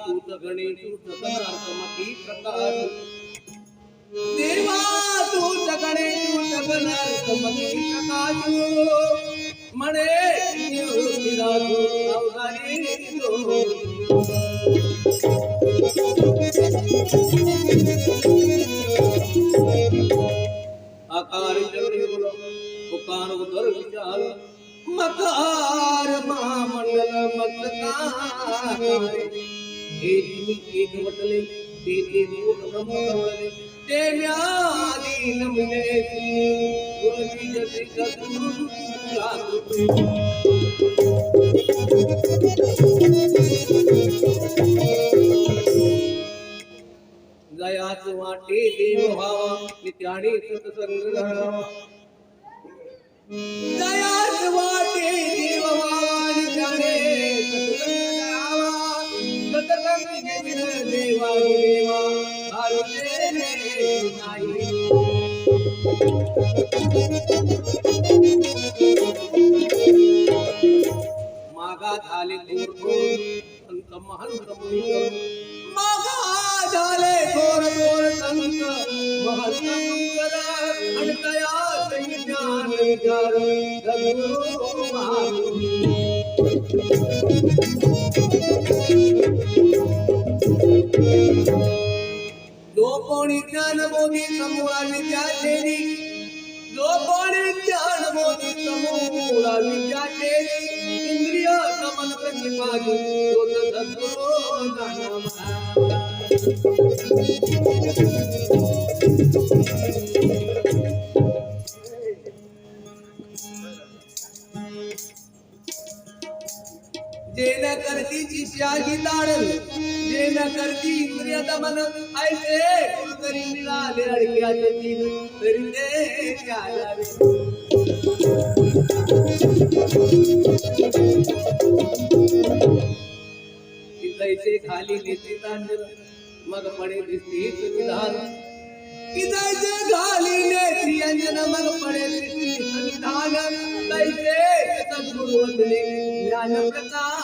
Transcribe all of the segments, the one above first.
तूच गणेश सकलार्थमती प्रकाश देवा तूच गणेश सकलार्थमती प्रकाश म्हणे निवृत्तीराजू अवघारी तो. आकार पुकार उदर विचार मकार महामंडल मस्तकार तुम्ही एक वटले ते ते मूळ ते वाटे देव व्हावा नित्याने सत्संग घडावा जयाच वाटे देव मागा झाले संत मुनिकर मागा झाले थोर थोर संत आणि तया ज्ञान विचार सद्गुरु महामुनी जो कोणी ज्ञान बोधी समूळा विद्या देरी जो कोणी ज्ञान बोधी समूळा विद्या देरी इंद्रिय कमल प्रतिपादी तो सद्गुरु जाणवा करतीची शाही लाडल जे न करती इंद्रिय दमन. ऐसे तरी मिळाले अडक्यात तरी ते किसायचे खाली देते पडे दिसती संविधान अंजन. मग पडे दिसती संविधान कैसे सद्गुरु ज्ञान प्रकार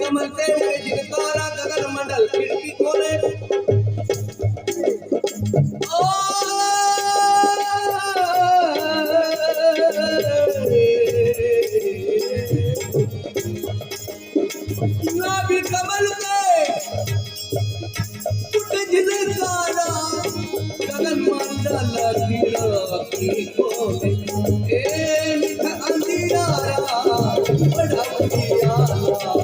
कमल से तारा गगन मंडल खिड़की खोले कमल के तारा गगन मंडल खिड़की खोले बड़ा अंधेरा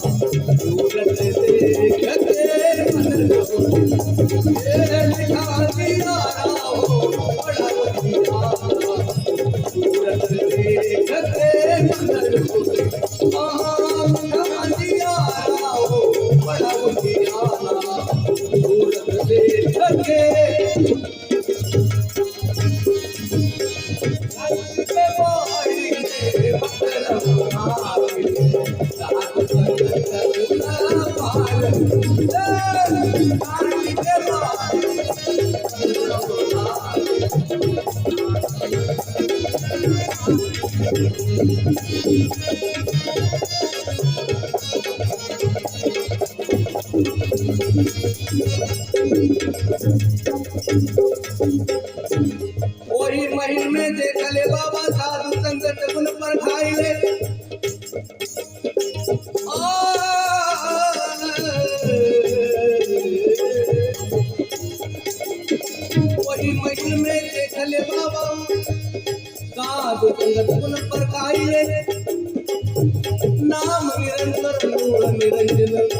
ओही महिन में देखले बाबा साधु संगत गुण पर खाई ले वही महिन में देखले बाबा साधु संगत गुण पर खाई ले नाम निरंतर मूल निरंजन।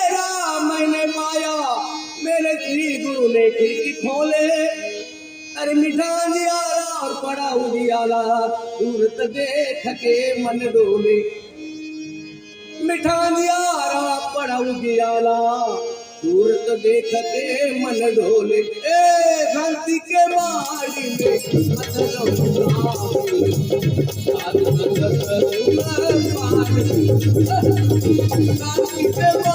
उन्हें खिड़की खोले। अरे मिठान दियाला और पड़ा उदियाला सूरत तो देख के मन डोले। मिठान दियाला पड़ा उदियाला सूरत तो देख के मन डोले। ए, धरती के बाड़ी में धरती के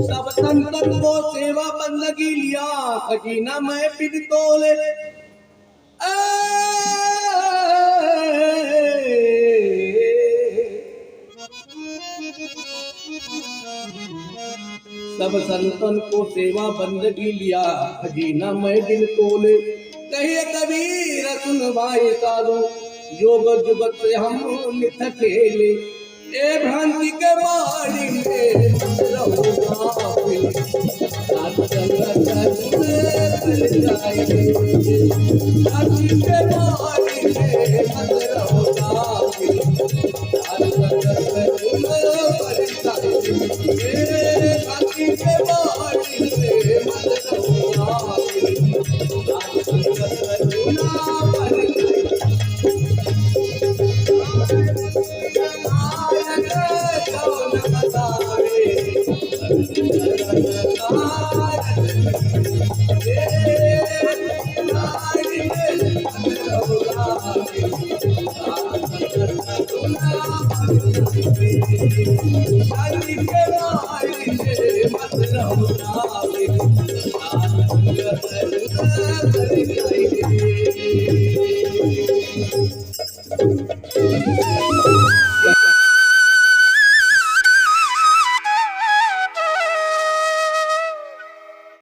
सब तन तन को सेवा बंदगी लिया खजीना मैं पिद तोले। सब संतन को सेवा बंदगी लिया खजीना मैं दिल तोले। कहिए कबीर सुन भाई साधु योग जुगत से हम मिथ खेले। ए भ्रांति के बाड़ी में रहोगा மதிக்க